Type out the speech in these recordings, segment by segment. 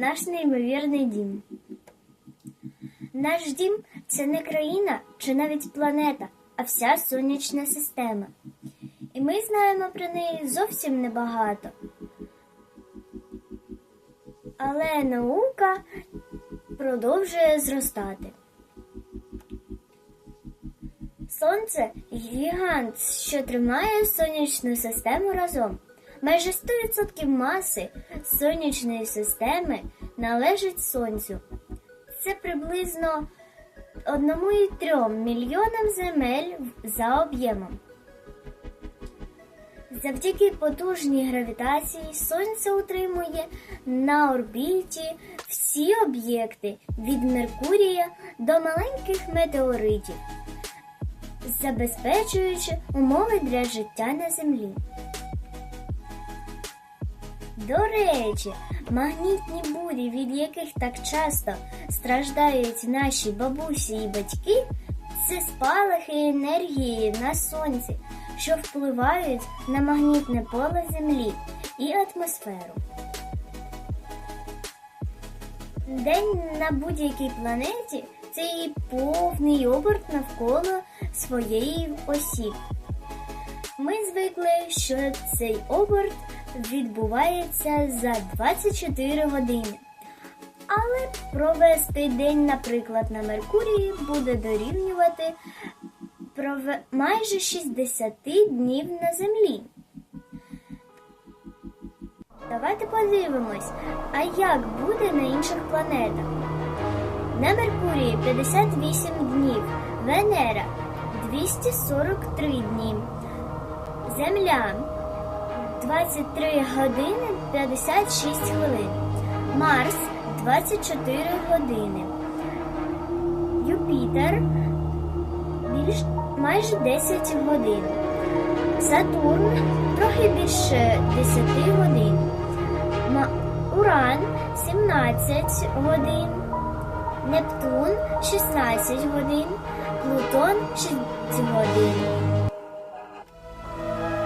наш неймовірний дім. Наш дім це не країна чи навіть планета, а вся сонячна система. І ми знаємо про неї зовсім небагато. Але наука продовжує зростати. Сонце гігант, що тримає сонячну систему разом. Майже 100% маси сонячної системи належить сонцю. Це приблизно 1,3 мільйонам земель за об'ємом. Завдяки потужній гравітації Сонце утримує на орбіті всі об'єкти від Меркурія до маленьких метеоритів, забезпечуючи умови для життя на Землі. До речі, магнітні бурі, від яких так часто страждають наші бабусі і батьки, це спалахи енергії на сонці, що впливають на магнітне поле Землі і атмосферу. День на будь-якій планеті це її повний оберт навколо своєї осі. Ми звикли, що цей оберт відбувається за 24 години. Але провести день, наприклад, на Меркурії буде дорівнювати майже 60 днів на Землі. Давайте подивимось, а як буде на інших планетах. На Меркурії 58 днів, Венера 243 дні, Земля 23 години 56 хвилин, Марс 24 години, Юпітер більш майже 10 годин, Сатурн трохи більше 10 годин, Уран 17 годин, Нептун 16 годин, Плутон 6 годин.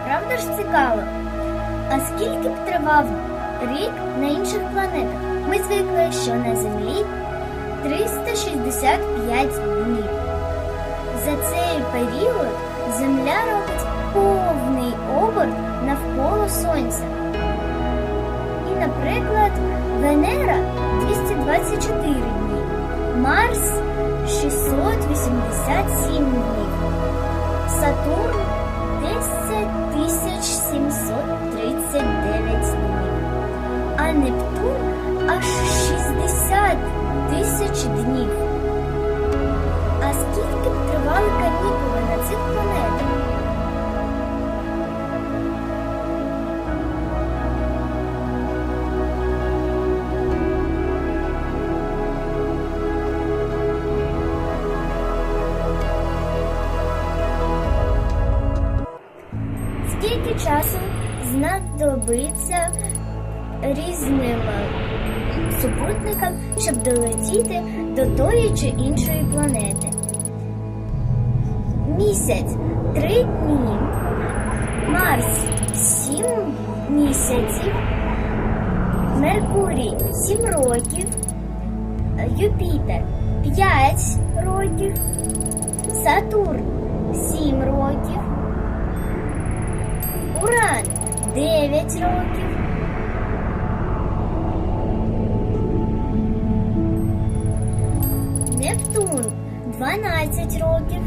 Правда ж цікаво? А скільки б тривав рік на інших планетах? Ми звикли, що на Землі 365 днів. За цей період Земля робить повний оберт навколо Сонця. І, наприклад, Венера 224 дні, Марс 687 днів, Сатурн 10 739 тисяч днів. А скільки б тривали канікули на цих планетах? Скільки часу знадобиться різним е, супутникам, щоб долетіти до тої чи іншої планети? Місяць. Три дні, Марс. Сім місяців, Меркурій. Сім років, Юпітер. П'ять років, Сатурн. Сім років. Уран. 9 років. Нептун 12 років.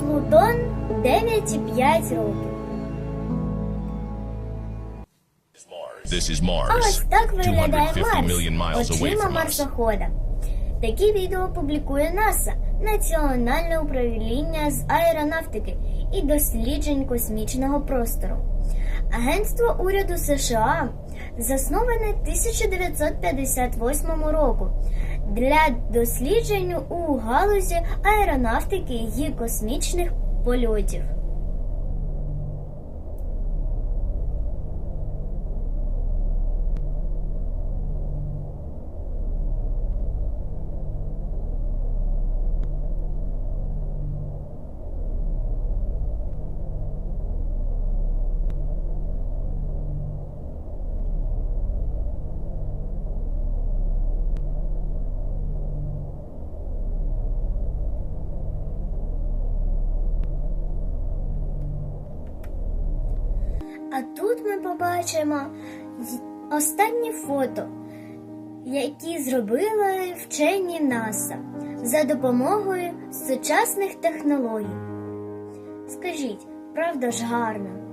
Плутон 9,5 років. This is А ось так виглядає 250 Марс очима марсохода. Такі відео публікує НАСА, Національне управління з аеронавтики і досліджень космічного простору. Агентство уряду США засноване 1958 року для досліджень у галузі аеронавтики і космічних польотів. А тут ми побачимо останні фото, які зробили вчені НАСА за допомогою сучасних технологій. Скажіть, правда ж гарно?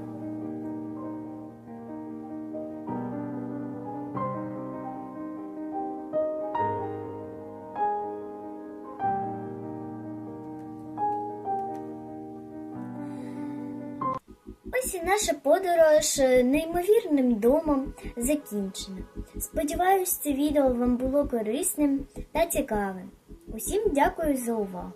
Наша подорож е, неймовірним домом закінчена. Сподіваюсь, це відео вам було корисним та цікавим. Усім дякую за увагу.